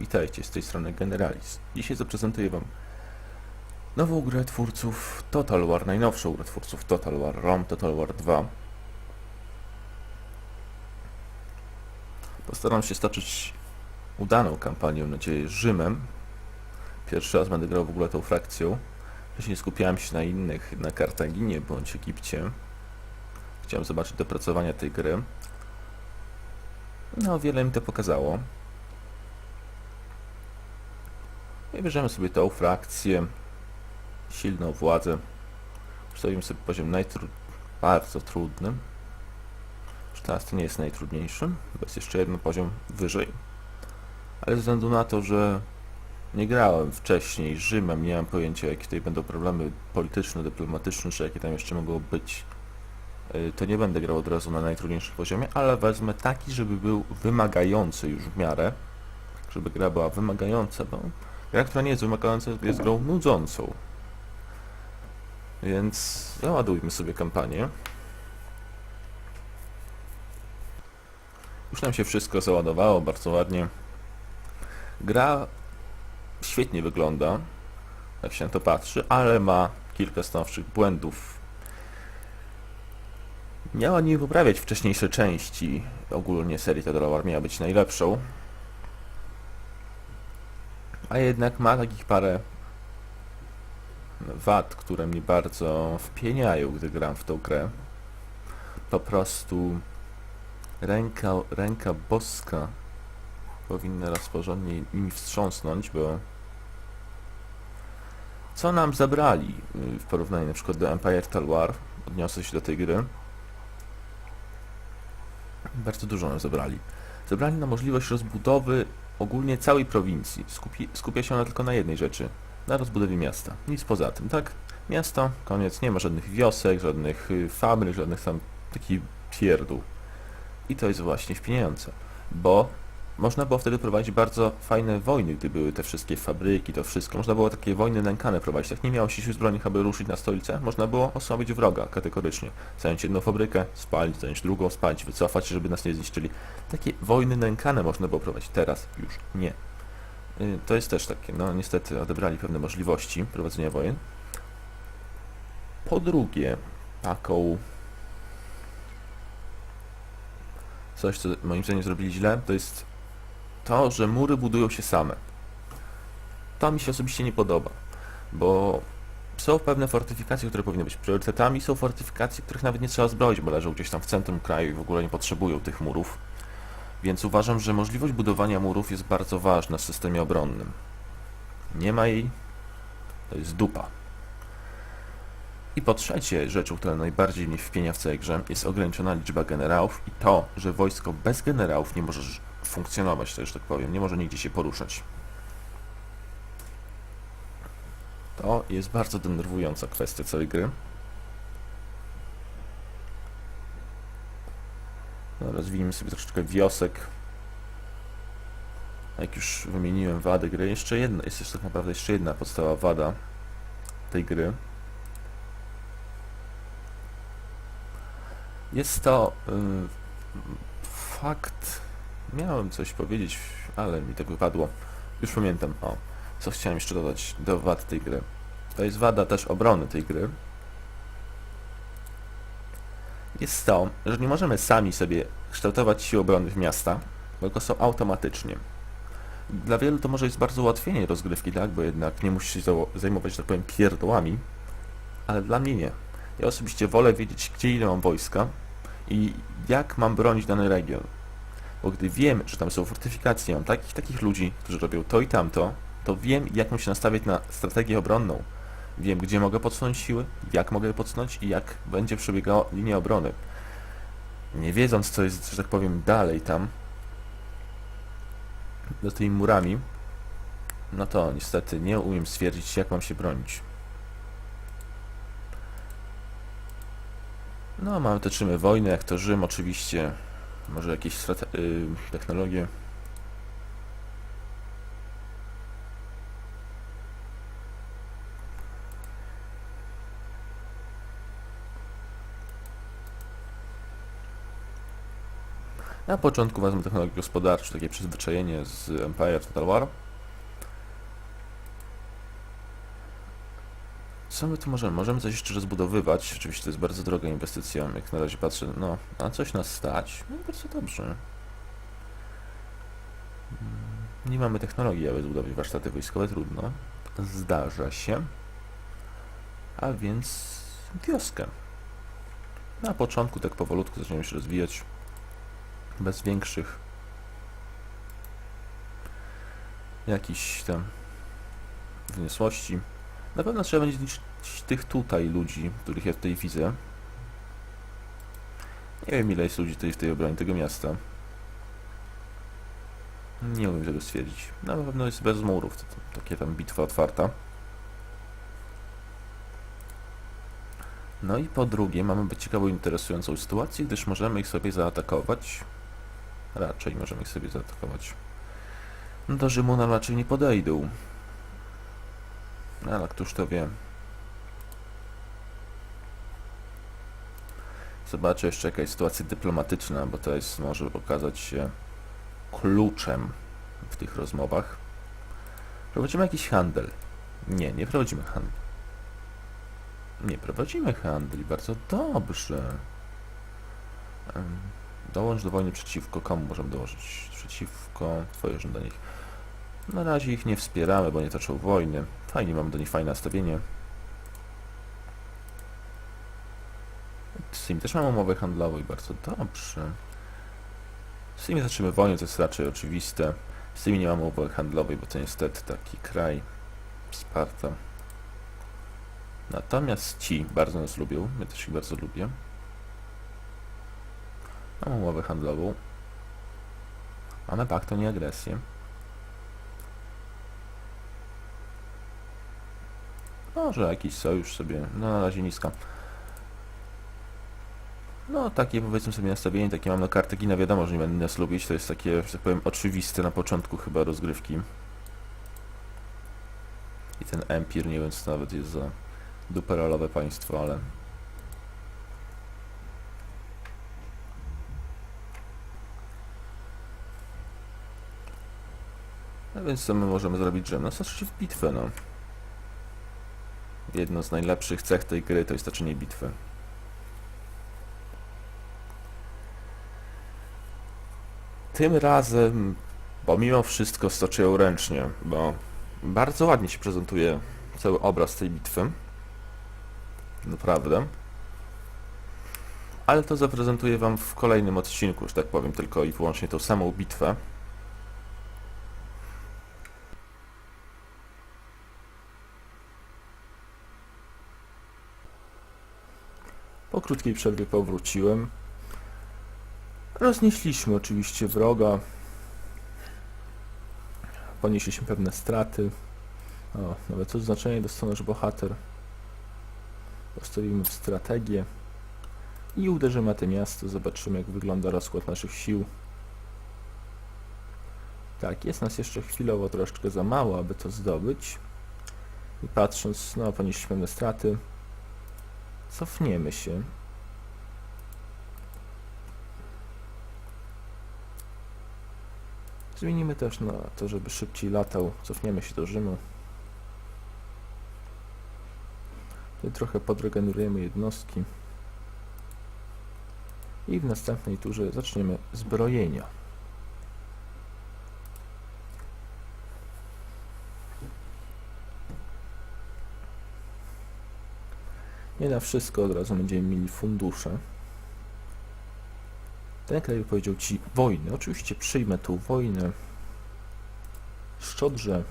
Witajcie, z tej strony Generalis. Dzisiaj zaprezentuję Wam nową grę twórców Total War, najnowszą grę twórców Total War, ROM Total War 2. Postaram się stoczyć udaną kampanię, mam nadzieję, Rzymem. Pierwszy raz będę grał w ogóle tą frakcją. Wcześniej skupiałem się na innych, na Kartaginie bądź Egipcie. Chciałem zobaczyć dopracowania tej gry. No, wiele mi to pokazało. I bierzemy sobie tą frakcję, silną władzę. Ustawimy sobie poziom najtru... bardzo trudny. 14 nie jest najtrudniejszy, bo jest jeszcze jeden poziom wyżej. Ale ze względu na to, że nie grałem wcześniej Rzymem, nie mam pojęcia jakie tutaj będą problemy polityczne, dyplomatyczne, czy jakie tam jeszcze mogą być, y, to nie będę grał od razu na najtrudniejszym poziomie, ale wezmę taki, żeby był wymagający już w miarę, żeby gra była wymagająca, bo gra, która nie jest wymagająca, jest grą nudzącą. Więc załadujmy sobie kampanię. Już nam się wszystko załadowało bardzo ładnie. Gra świetnie wygląda, jak się na to patrzy, ale ma kilka stanowczych błędów. Miała nie poprawiać wcześniejsze części. Ogólnie serii Total War miała być najlepszą. A jednak ma takich parę wad, które mnie bardzo wpieniają, gdy gram w tą grę. Po prostu ręka, ręka boska powinna raz porządnie nimi wstrząsnąć, bo co nam zabrali y, w porównaniu na przykład do Empire Total War, odniosę się do tej gry, bardzo dużo nam zabrali. Zabrali nam możliwość rozbudowy ogólnie całej prowincji. Skupi, skupia się ona tylko na jednej rzeczy, na rozbudowie miasta. Nic poza tym, tak? Miasto, koniec, nie ma żadnych wiosek, żadnych y, fabryk, żadnych tam takich pierdół. I to jest właśnie wpieniające, bo można było wtedy prowadzić bardzo fajne wojny, gdy były te wszystkie fabryki, to wszystko. Można było takie wojny nękane prowadzić. Jak nie miało się sił zbrojnych, aby ruszyć na stolicę, można było osłabić wroga kategorycznie. Zająć jedną fabrykę, spalić, zająć drugą, spalić, wycofać się, żeby nas nie zniszczyli. Takie wojny nękane można było prowadzić. Teraz już nie. Y, To jest też takie, no niestety odebrali pewne możliwości prowadzenia wojen. Po drugie, taką coś, co moim zdaniem zrobili źle, to jest to, że mury budują się same. To mi się osobiście nie podoba, bo są pewne fortyfikacje, które powinny być priorytetami, są fortyfikacje, których nawet nie trzeba zbroić, bo leżą gdzieś tam w centrum kraju i w ogóle nie potrzebują tych murów. Więc uważam, że możliwość budowania murów jest bardzo ważna w systemie obronnym. Nie ma jej, to jest dupa. I po trzecie, rzeczą, która najbardziej mnie wpienia w całej grze, jest ograniczona liczba generałów i to, że wojsko bez generałów nie może funkcjonować, też tak powiem, nie może nigdzie się poruszać. To jest bardzo denerwująca kwestia całej gry. No, rozwijmy sobie troszeczkę wiosek. Jak już wymieniłem wady gry, jeszcze jedna, jest jeszcze tak naprawdę jeszcze jedna podstawowa wada tej gry. Jest to y, fakt. Miałem coś powiedzieć, ale mi to wypadło. Już pamiętam. O, co chciałem jeszcze dodać do wad tej gry. To jest wada też obrony tej gry. Jest to, że nie możemy sami sobie kształtować sił obrony w miasta, to są automatycznie. Dla wielu to może jest bardzo ułatwienie rozgrywki, tak? Bo jednak nie musi się zajmować, że tak powiem, pierdołami, ale dla mnie nie. Ja osobiście wolę wiedzieć, gdzie ile mam wojska i jak mam bronić dany region. Bo gdy wiem, że tam są fortyfikacje, mam takich takich ludzi, którzy robią to i tamto, to wiem, jak mam się nastawiać na strategię obronną. Wiem, gdzie mogę podsunąć siły, jak mogę je podsunąć i jak będzie przebiegała linia obrony. Nie wiedząc, co jest, że tak powiem, dalej tam, za tymi murami, no to niestety nie umiem stwierdzić, jak mam się bronić. No, mamy toczymy wojny, jak to Rzym oczywiście. Może jakieś strate- y, technologie. Na początku wezmę technologię gospodarczą, takie przyzwyczajenie z Empire Total War. Co my tu możemy? Możemy coś jeszcze rozbudowywać. Oczywiście to jest bardzo droga inwestycja. Jak na razie patrzę, no, na coś nas stać. No bardzo dobrze. Nie mamy technologii, aby zbudować warsztaty wojskowe, trudno. Zdarza się. A więc wioskę. Na początku tak powolutku zaczniemy się rozwijać. Bez większych jakichś tam wniosłości. Na pewno trzeba będzie liczyć tych tutaj ludzi, których ja tutaj widzę. Nie wiem ile jest ludzi tutaj w tej obronie tego miasta. Nie umiem tego stwierdzić. Na pewno jest bez murów, to, to, takie tam bitwa otwarta. No i po drugie, mamy być ciekawą, interesującą sytuację, gdyż możemy ich sobie zaatakować. Raczej możemy ich sobie zaatakować. No do Rzymu nam raczej nie podejdą. No, Ale któż to wie. Zobaczę jeszcze jaka jest sytuacja dyplomatyczna, bo to jest, może okazać się kluczem w tych rozmowach. Prowadzimy jakiś handel. Nie, nie prowadzimy handlu. Nie prowadzimy handel, bardzo dobrze. Dołącz do wojny przeciwko komu możemy dołożyć? Przeciwko twoje żądanie. Na razie ich nie wspieramy, bo nie toczą wojny. Fajnie, mamy do nich fajne nastawienie. Z tymi też mamy umowę handlową i bardzo dobrze. Z tymi wojnę, to jest raczej oczywiste. Z tymi nie mamy umowy handlowej, bo to niestety taki kraj. Sparta. Natomiast ci bardzo nas lubią, ja też ich bardzo lubię. Mamy umowę handlową. Mamy pakt o nieagresję. Może jakiś sojusz sobie, no na razie niska. No takie powiedzmy sobie nastawienie, takie mam na Kartagina, wiadomo, że nie będę nas lubić, to jest takie, że tak powiem, oczywiste na początku chyba rozgrywki. I ten Empir, nie wiem co nawet jest za duperalowe państwo, ale... No więc co my możemy zrobić, że no się w bitwę, no. Jedno z najlepszych cech tej gry to jest toczenie bitwy. Tym razem, pomimo wszystko, stoczę ją ręcznie, bo bardzo ładnie się prezentuje cały obraz tej bitwy. Naprawdę. Ale to zaprezentuję Wam w kolejnym odcinku, że tak powiem, tylko i wyłącznie tą samą bitwę. Po krótkiej przerwie powróciłem. Roznieśliśmy oczywiście wroga. Ponieśliśmy pewne straty. O, nawet odznaczenie dostał nasz bohater. Postawimy w strategię. I uderzymy na to miasto. Zobaczymy jak wygląda rozkład naszych sił. Tak, jest nas jeszcze chwilowo troszeczkę za mało, aby to zdobyć. I patrząc, no ponieśliśmy pewne straty. Cofniemy się. Zmienimy też na to, żeby szybciej latał. Cofniemy się do Rzymu. Trochę podregenerujemy jednostki. I w następnej turze zaczniemy zbrojenia. Nie na wszystko od razu będziemy mieli fundusze. Ten kraj powiedział ci wojnę. Oczywiście przyjmę tą wojnę. Szczodrze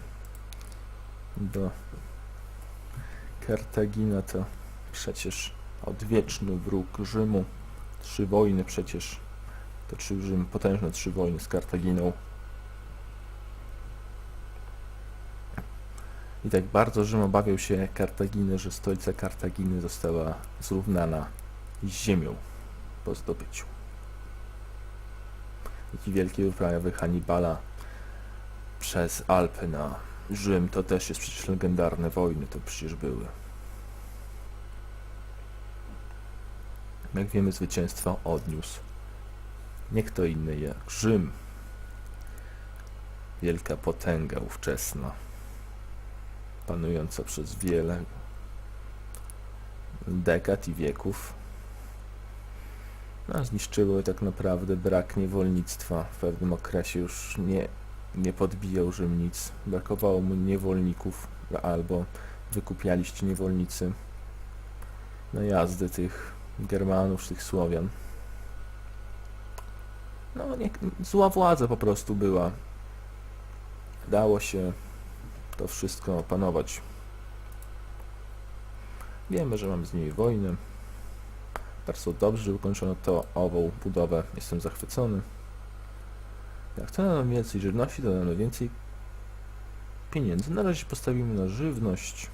do Kartagina to przecież odwieczny wróg Rzymu. Trzy wojny przecież toczył Rzym, potężne trzy wojny z Kartaginą. I tak bardzo Rzym obawiał się Kartaginy, że stolica Kartaginy została zrównana z ziemią po zdobyciu. Jaki wielkie wyprawy Hannibala przez Alpy na Rzym, to też jest przecież legendarne wojny, to przecież były. Jak wiemy, zwycięstwo odniósł Nie kto inny jak Rzym. Wielka potęga ówczesna, panująca przez wiele dekad i wieków. No, zniszczyło tak naprawdę brak niewolnictwa. W pewnym okresie już nie, nie podbijał Rzym nic. Brakowało mu niewolników albo wykupialiście niewolnicy na jazdy tych Germanów, tych Słowian. No, nie, zła władza po prostu była. Dało się to wszystko opanować. Wiemy, że mamy z nimi wojnę. Bardzo dobrze że ukończono to ową budowę. Jestem zachwycony. Jak chcemy nam więcej żywności, to damy więcej pieniędzy. Na razie postawimy na żywność.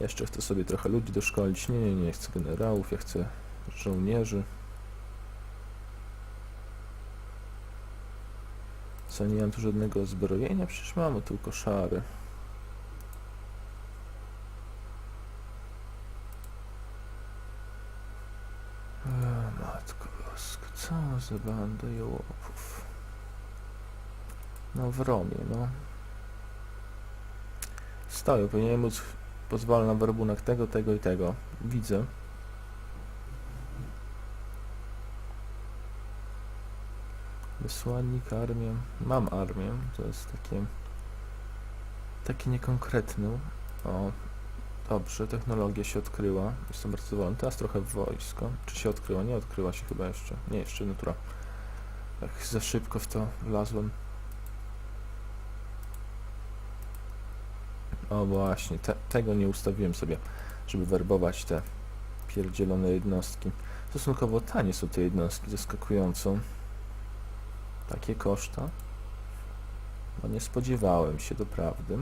Jeszcze chcę sobie trochę ludzi doszkolić. Nie, nie, nie chcę generałów, ja chcę żołnierzy. Co, nie mam tu żadnego zbrojenia? Przecież mamy tu koszary. E, matko boska, co za banda jołopów. No w Romie, no. Stoję, powinienem móc pozwala na werbunek tego, tego i tego. Widzę. Wysłannik, armię. Mam armię. To jest takie... Takie niekonkretne. O, dobrze, technologia się odkryła. Jestem bardzo zadowolony. Teraz trochę wojsko. Czy się odkryła? Nie odkryła się chyba jeszcze. Nie, jeszcze natura. Tak za szybko w to wlazłem. O właśnie, te, tego nie ustawiłem sobie, żeby werbować te pierdzielone jednostki. Stosunkowo tanie są te jednostki, zaskakująco. Takie koszta. No nie spodziewałem się, doprawdy.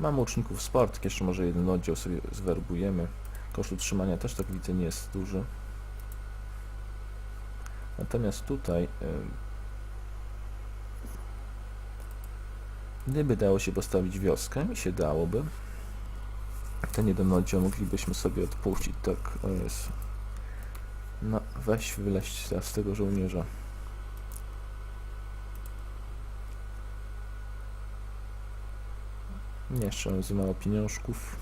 Mam łuczników sport, jeszcze może jeden oddział sobie zwerbujemy. Koszt utrzymania też tak widzę nie jest duży. Natomiast tutaj... Gdyby dało się postawić wioskę, mi się dałoby. Ten jeden oddział moglibyśmy sobie odpuścić, tak, jest. No, weź wyleźć teraz z tego żołnierza. Nie, jeszcze za mało pieniążków.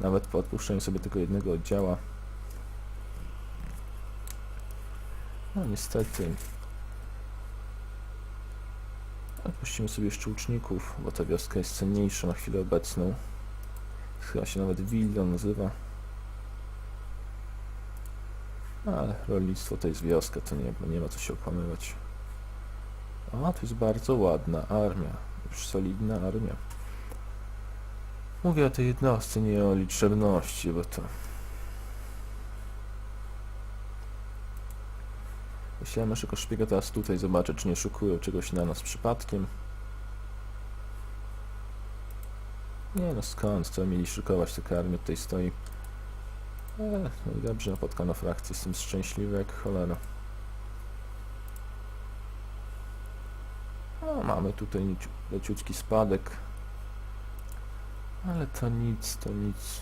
Nawet po odpuszczeniu sobie tego jednego oddziała. No niestety, Puścimy sobie jeszcze łuczników, bo ta wioska jest cenniejsza na chwilę obecną. Chyba się nawet Willion nazywa. Ale rolnictwo to jest wioska, to nie, nie ma co się okłamywać. A, to jest bardzo ładna armia. Już solidna armia. Mówię o tej jednostce, nie o liczebności, bo to... Wyślemy naszego szpiega teraz tutaj, zobaczę, czy nie szukują czegoś na nas przypadkiem. Nie no, skąd, co mieli szykować, taka armia tutaj stoi. E, no i dobrze, napotkano frakcję, jestem szczęśliwy jak cholera. No, mamy tutaj leciutki spadek. Ale to nic, to nic.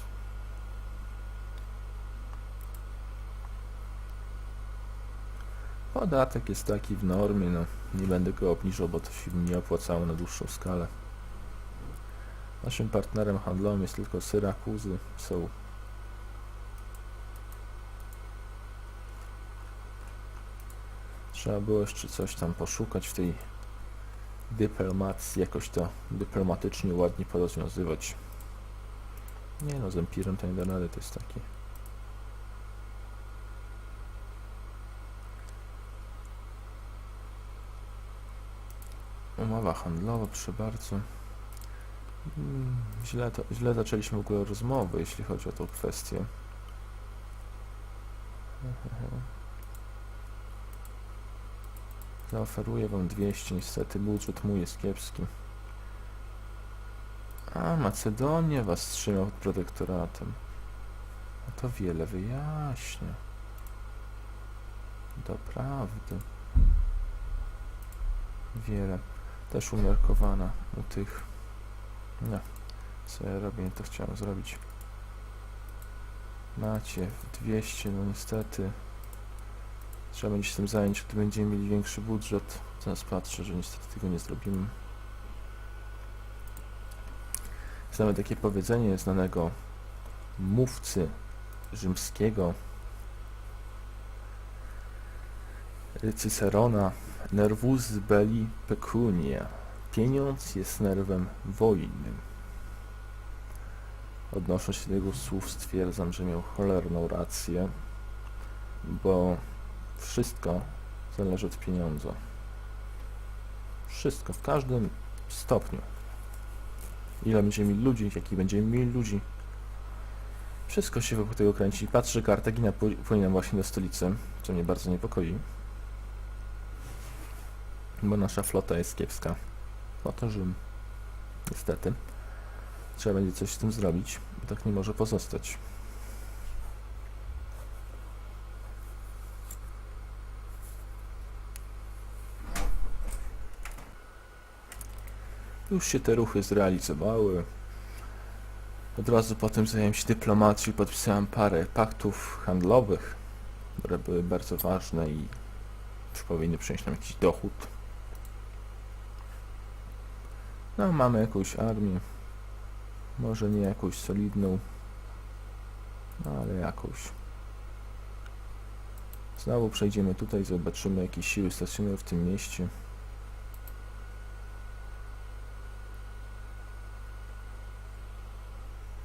Podatek jest taki w normie, no nie będę go obniżał, bo to się nie opłacało na dłuższą skalę. Naszym partnerem handlowym jest tylko Syrakuzy, są Trzeba było jeszcze coś tam poszukać w tej dyplomacji, jakoś to dyplomatycznie ładnie porozwiązywać. Nie no, z Empirem to nie da rady, to jest taki Umowa handlowa, proszę bardzo. Mm, Źle, to, źle zaczęliśmy w ogóle rozmowę, jeśli chodzi o tą kwestię. Zaoferuję wam 200, niestety budżet mój jest kiepski. A, Macedonia was trzyma pod protektoratem. No to wiele wyjaśnia. Doprawdy. Wiele. Też umiarkowana u tych. Nie. Co ja robię? To chciałem zrobić. Macie 200, no niestety. Trzeba będzie się tym zająć, gdy będziemy mieli większy budżet. Teraz patrzę, że niestety tego nie zrobimy. Znamy takie powiedzenie znanego mówcy rzymskiego Cycerona Nervus belli pecunia Pieniądz jest nerwem wojny. Odnosząc się do jego słów stwierdzam, że miał cholerną rację, bo wszystko zależy od pieniądza. Wszystko, w każdym stopniu. Ile będziemy mieli ludzi, jaki będziemy mieli ludzi. Wszystko się wokół tego kręci. Patrzę, że Kartagina pły- płynie właśnie do stolicy, co mnie bardzo niepokoi. Bo nasza flota jest kiepska. Oto Rzym. Niestety. Trzeba będzie coś z tym zrobić. Tak nie może pozostać. Już się te ruchy zrealizowały. Od razu potem zająłem się dyplomacją podpisałem parę paktów handlowych, które były bardzo ważne i już powinny przynieść nam jakiś dochód. No, mamy jakąś armię. Może nie jakąś solidną, ale jakąś. Znowu przejdziemy tutaj, zobaczymy jakie siły stacjonują w tym mieście.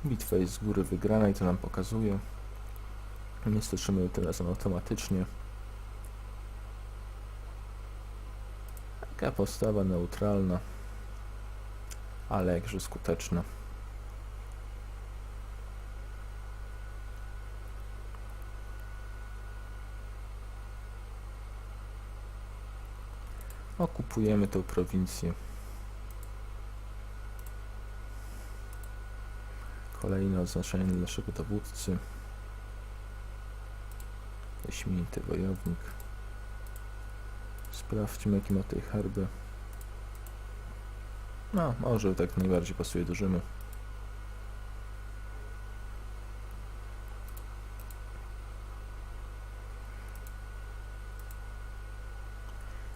Bitwa jest z góry wygrana i to nam pokazuje. Stoczymy ją tym razem automatycznie. Taka postawa neutralna, ale jakże skuteczna. Okupujemy tę prowincję. Kolejne oznaczenie dla naszego dowódcy. Wyśmienity wojownik. Sprawdźmy jaki ma tej herby. No, może tak najbardziej pasuje do Rzymu.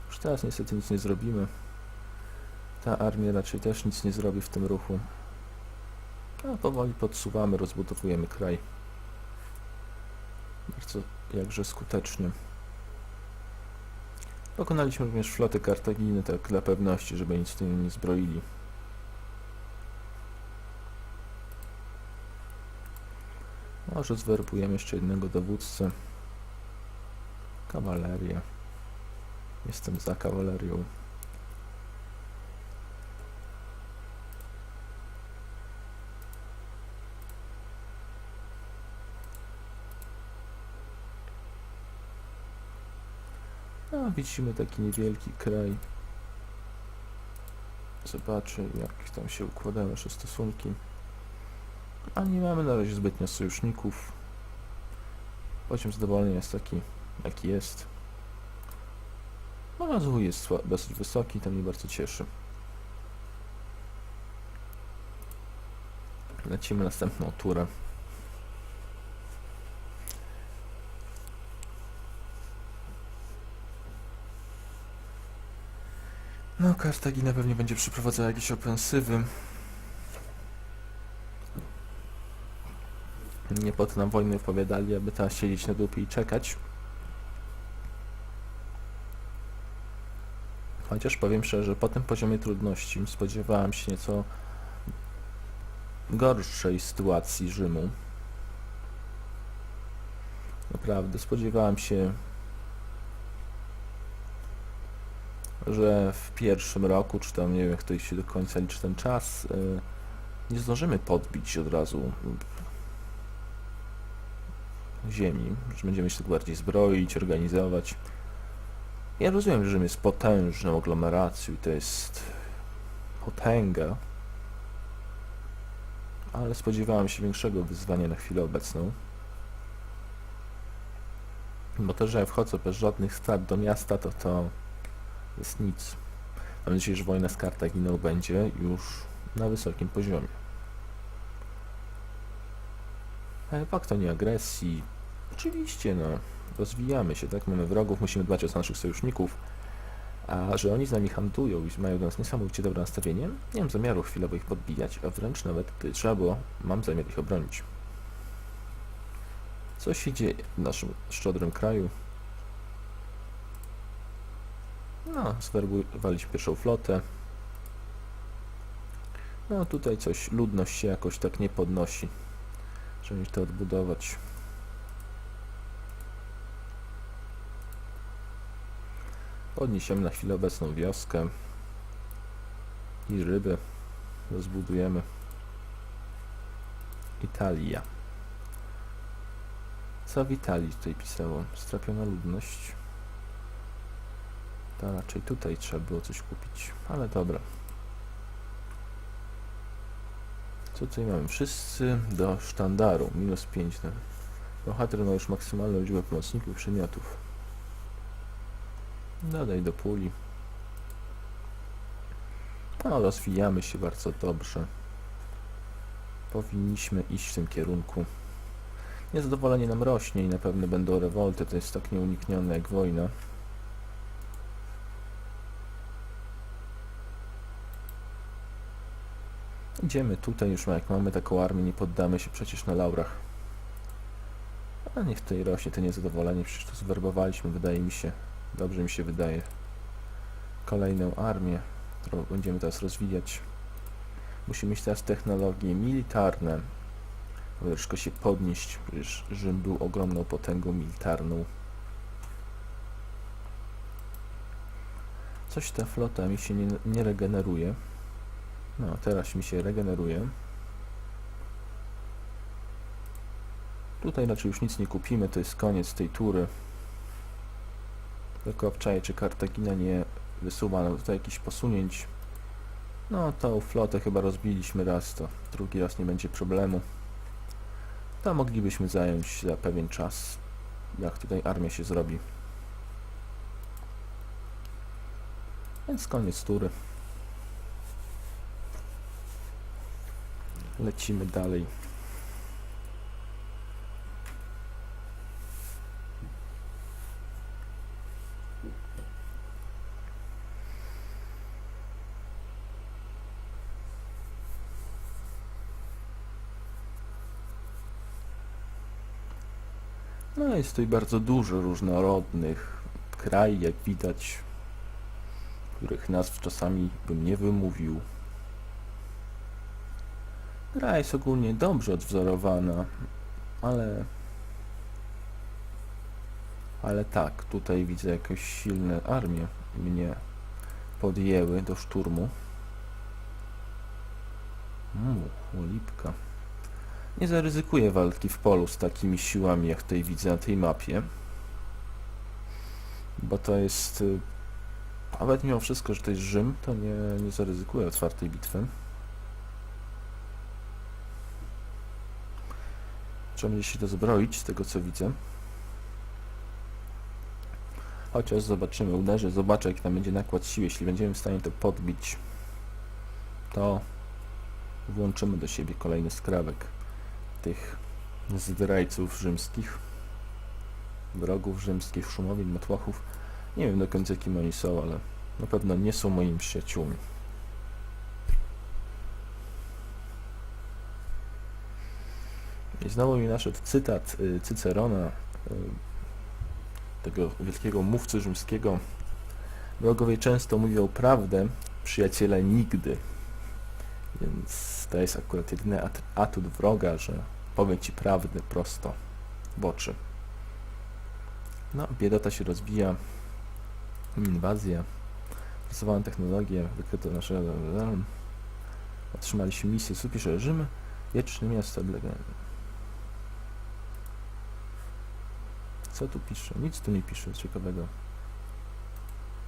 Już teraz niestety nic nie zrobimy. Ta armia raczej też nic nie zrobi w tym ruchu. A powoli podsuwamy, rozbudowujemy kraj. Bardzo jakże skutecznie. Pokonaliśmy również flotę Kartaginy, tak dla pewności, żeby nic tym nie zbroili. Może zwerbujemy jeszcze jednego dowódcę. Kawalerię. Jestem za kawalerią. Widzimy taki niewielki kraj. Zobaczę, jak tam się układają nasze stosunki. A nie mamy na razie zbytnio sojuszników. Poziom zadowolenia jest taki, jaki jest. No, rozwój jest dosyć wysoki, to mnie bardzo cieszy. Lecimy następną turę. Kartagina pewnie będzie przeprowadzała jakieś ofensywy. Nie po to nam wojny opowiadali, aby teraz siedzieć na dupie i czekać. Chociaż powiem szczerze, po tym poziomie trudności spodziewałem się nieco gorszej sytuacji Rzymu. Naprawdę, spodziewałem się że w pierwszym roku, czy tam nie wiem, jak to się do końca liczy ten czas, y, nie zdążymy podbić od razu ziemi, że będziemy się tak bardziej zbroić, organizować. Ja rozumiem, że Rzym jest potężną aglomeracją i to jest potęga, ale spodziewałem się większego wyzwania na chwilę obecną. Bo to, że ja wchodzę bez żadnych strat do miasta, to to jest nic. Mam nadzieję, że wojna z Kartaginą będzie już na wysokim poziomie. Ale pakt o nieagresji, oczywiście, no, rozwijamy się, tak? Mamy wrogów, musimy dbać o naszych sojuszników, a że oni z nami handlują i mają do nas niesamowicie dobre nastawienie, nie mam zamiaru chwilowo ich podbijać, a wręcz nawet gdy trzeba było, mam zamiar ich obronić. Co się dzieje w naszym szczodrym kraju? No, zwerbowaliśmy pierwszą flotę. No, tutaj coś, ludność się jakoś tak nie podnosi. Trzeba to odbudować. Podniesiemy na chwilę obecną wioskę i ryby rozbudujemy. Italia. Co w Italii tutaj pisało? Strapiona ludność. To raczej tutaj trzeba było coś kupić, ale dobra. Co tutaj mamy? Wszyscy do sztandaru. Minus 5. Na... Bohater ma już maksymalną liczbę pomocników przedmiotów. Dodaj do puli. No, rozwijamy się bardzo dobrze. Powinniśmy iść w tym kierunku. Niezadowolenie nam rośnie i na pewno będą rewolty. To jest tak nieuniknione jak wojna. Idziemy tutaj już, jak mamy taką armię, nie poddamy się przecież na laurach. A niech tutaj rośnie to niezadowolenie, przecież to zwerbowaliśmy, wydaje mi się, dobrze mi się wydaje, kolejną armię, którą będziemy teraz rozwijać. Musimy mieć teraz technologie militarne, troszkę się podnieść, przecież Rzym był ogromną potęgą militarną. Coś ta flota mi się nie, nie regeneruje. No, teraz mi się regeneruje. Tutaj raczej już nic nie kupimy, to jest koniec tej tury. Tylko obczaję, czy Kartagina nie wysuwa nam tutaj jakichś posunięć. No, tą flotę chyba rozbiliśmy raz, to drugi raz nie będzie problemu. To moglibyśmy zająć za pewien czas, jak tutaj armia się zrobi. Więc koniec tury. Lecimy dalej. No jest tutaj bardzo dużo różnorodnych krajów, jak widać, których nazw czasami bym nie wymówił. Gra jest ogólnie dobrze odwzorowana, ale... Ale tak, tutaj widzę jakieś silne armie mnie podjęły do szturmu. Mmm, lipka. Nie zaryzykuję walki w polu z takimi siłami, jak tutaj widzę na tej mapie. Bo to jest... y, Nawet mimo wszystko, że to jest Rzym, to nie, nie zaryzykuję otwartej bitwy. Trzeba będzie się dozbroić, z tego co widzę. Chociaż zobaczymy, uderzę, zobaczę jaki tam będzie nakład siły. Jeśli będziemy w stanie to podbić, to włączymy do siebie kolejny skrawek tych zdrajców rzymskich, wrogów rzymskich, szumowin, matłachów. Nie wiem do końca kim oni są, ale na pewno nie są moimi przyjaciółmi. Znowu mi naszedł cytat y, Cycerona, y, tego wielkiego mówcy rzymskiego. Wrogowie często mówią prawdę, przyjaciele nigdy. Więc to jest akurat jedyny at atut wroga, że powie ci prawdę prosto w oczy. No, biedota się rozwija, inwazja, stosowana technologia, wykryto naszego... Otrzymaliśmy misję, tu pisze Rzym, wieczne miasto legendy. Co tu pisze? Nic tu nie pisze ciekawego.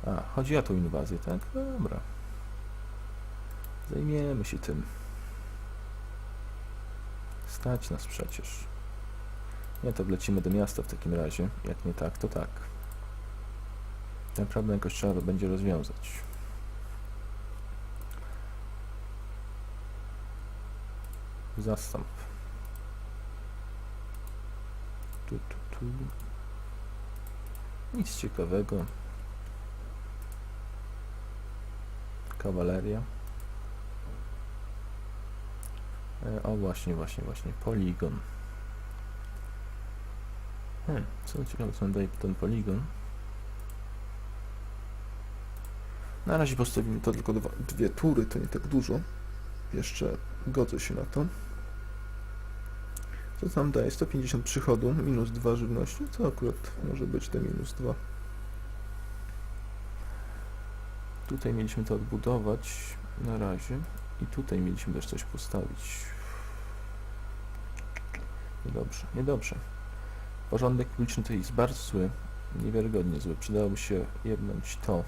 A, chodzi o tą inwazję, tak? Dobra. Zajmiemy się tym. Stać nas przecież. Nie, to wlecimy do miasta w takim razie. Jak nie tak, to tak. Problem jakoś trzeba będzie rozwiązać. Zastąp. Tu, tu, tu. Nic ciekawego. Kawaleria. E, o właśnie, właśnie, właśnie. Poligon. Hmm, co ciekawe, co daje ten poligon. Na razie postawimy to tylko dwa, dwie tury, to nie tak dużo. Jeszcze godzę się na to. Co tam daje? 150 przychodu, minus 2 żywności. Co akurat może być te minus 2? Tutaj mieliśmy to odbudować na razie. I tutaj mieliśmy też coś postawić. Niedobrze, niedobrze. Porządek publiczny to jest bardzo zły. Niewiarygodnie zły. Przydałoby się jednąć to.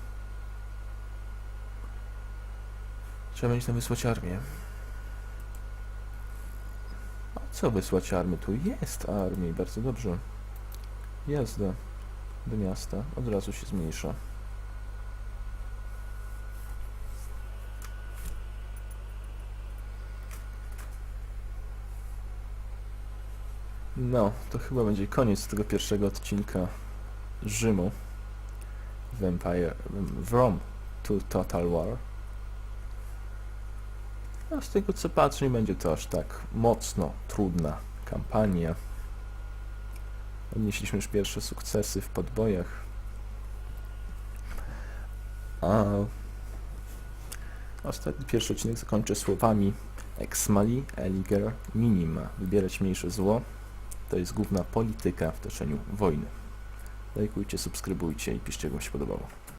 Trzeba będzie tam wysłać armię. Co wysłać armię? Tu jest armia i bardzo dobrze. Jazda do miasta od razu się zmniejsza. No, to chyba będzie koniec tego pierwszego odcinka Rzymu w Rome to Total War. A z tego co patrzę, nie będzie to aż tak mocno trudna kampania. Odnieśliśmy już pierwsze sukcesy w podbojach. A ostatni pierwszy odcinek zakończę słowami Ex mali eliger minima. Wybierać mniejsze zło. To jest główna polityka w toczeniu wojny. Lajkujcie, subskrybujcie i piszcie, jak wam się podobało.